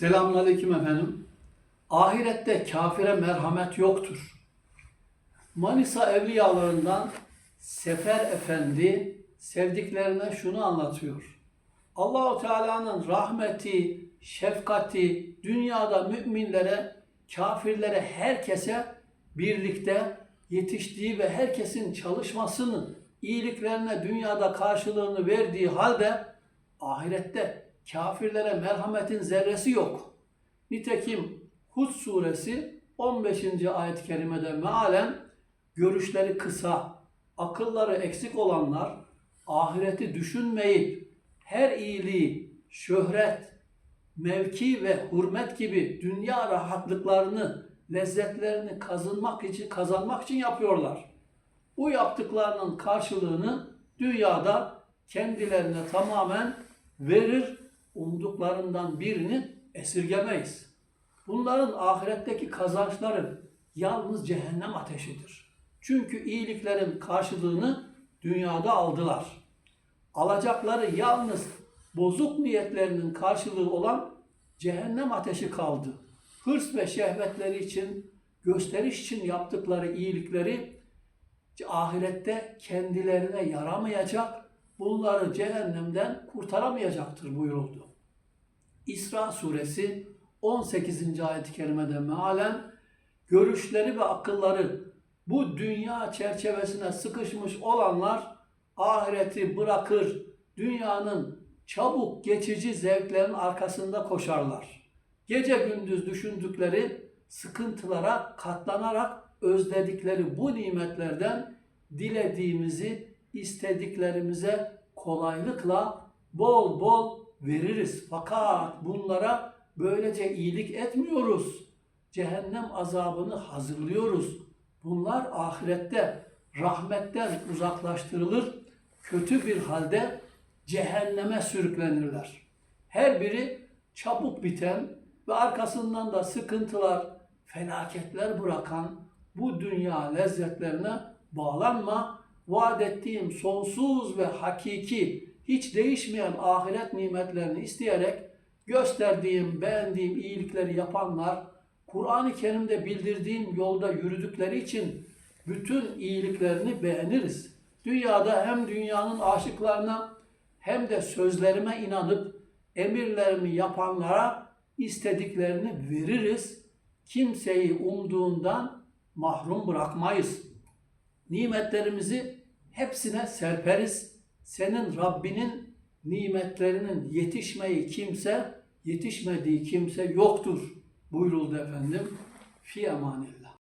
Selamünaleyküm efendim. Ahirette kafire merhamet yoktur. Manisa evliyalarından Sefer Efendi sevdiklerine şunu anlatıyor. Allahu Teala'nın rahmeti, şefkati dünyada müminlere, kafirlere, herkese birlikte yetiştiği ve herkesin çalışmasını, iyiliklerine dünyada karşılığını verdiği halde ahirette kafirlere merhametin zerresi yok. Nitekim Hud suresi 15. ayet-i kerimede mealen görüşleri kısa, akılları eksik olanlar ahireti düşünmeyip her iyiliği, şöhret, mevki ve hürmet gibi dünya rahatlıklarını, lezzetlerini kazanmak için kazanmak için yapıyorlar. Bu yaptıklarının karşılığını dünyada kendilerine tamamen verir, umduklarından birini esirgemeyiz. Bunların ahiretteki kazançları yalnız cehennem ateşidir. Çünkü iyiliklerin karşılığını dünyada aldılar. Alacakları yalnız bozuk niyetlerinin karşılığı olan cehennem ateşi kaldı. Hırs ve şehvetleri için, gösteriş için yaptıkları iyilikleri ahirette kendilerine yaramayacak, bunları cehennemden kurtaramayacaktır buyuruldu. İsra suresi 18. ayet-i kerimede mealen görüşleri ve akılları bu dünya çerçevesine sıkışmış olanlar ahireti bırakır, dünyanın çabuk geçici zevklerin arkasında koşarlar. Gece gündüz düşündükleri sıkıntılara katlanarak özledikleri bu nimetlerden dilediğimizi istediklerimize kolaylıkla bol bol veririz. Fakat bunlara böylece iyilik etmiyoruz. Cehennem azabını hazırlıyoruz. Bunlar ahirette rahmetten uzaklaştırılır, kötü bir halde cehenneme sürüklenirler. Her biri çabuk biten ve arkasından da sıkıntılar, felaketler bırakan bu dünya lezzetlerine bağlanma. Vaat ettiğim sonsuz ve hakiki, hiç değişmeyen ahiret nimetlerini isteyerek gösterdiğim, beğendiğim iyilikleri yapanlar, Kur'an-ı Kerim'de bildirdiğim yolda yürüdükleri için bütün iyiliklerini beğeniriz. Dünyada hem dünyanın aşıklarına hem de sözlerime inanıp emirlerimi yapanlara istediklerini veririz. Kimseyi umduğundan mahrum bırakmayız. Nimetlerimizi hepsine serperiz. Senin Rabbinin nimetlerinin yetişmeyi kimse, yetişmediği kimse yoktur buyuruldu efendim. Fi emanillah.